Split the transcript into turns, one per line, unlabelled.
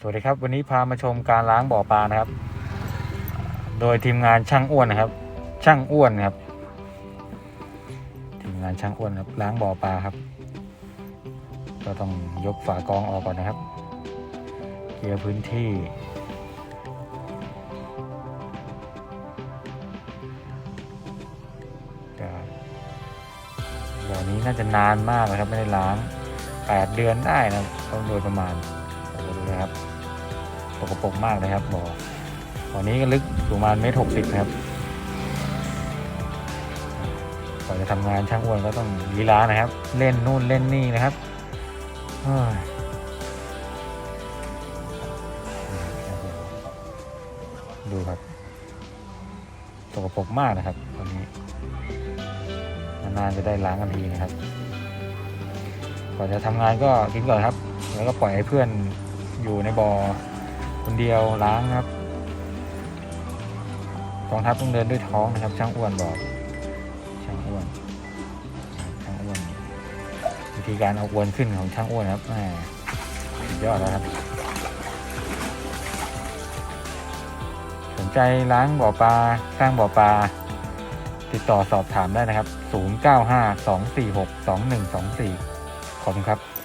สวัสดีครับ วันนี้พามาชมการล้างบ่อปลานะครับ โดยทีมงานช่างอ้วนนะครับ ช่างอ้วนครับ ทีมงานช่างอ้วนครับ ล้างบ่อปลาครับ ก็ต้องยกฝากรองออกก่อนนะครับเคลียร์พื้นที่ก็บ่อนี้น่าจะนานมากนะครับ ไม่ได้ล้าง 8 เดือนได้นะครับต้องโดยประมาณ ดูนะครับสกปรกมากนะครับบ่อบ่อนี้ก็ลึกประมาณเมตรหกสิบครับก่อนจะทำงานช่างอ้วนก็ต้องลีลานะครับ เล่นนู่นเล่นนี่นะครับดูครับสกปรกมากนะครับตอนนี้นานๆจะได้ล้างกันทีนะครับ ก่อนจะทำงานก็กินก่อนครับ แล้วก็ปล่อยให้เพื่อน อยู่ในบ่อคนเดียวล้างครับกองทัพต้องเดินด้วยท้องนะครับ ช่างอ้วนบอก ช่างอ้วน ช่างอ้วนวิธีการเอาอวนขึ้นของช่างอ้วนครับแหมสุดยอดแล้วครับ สนใจล้างบ่อปลาสร้างบ่อปลาติดต่อสอบถามได้นะครับ 0952462124 ขอบคุณครับ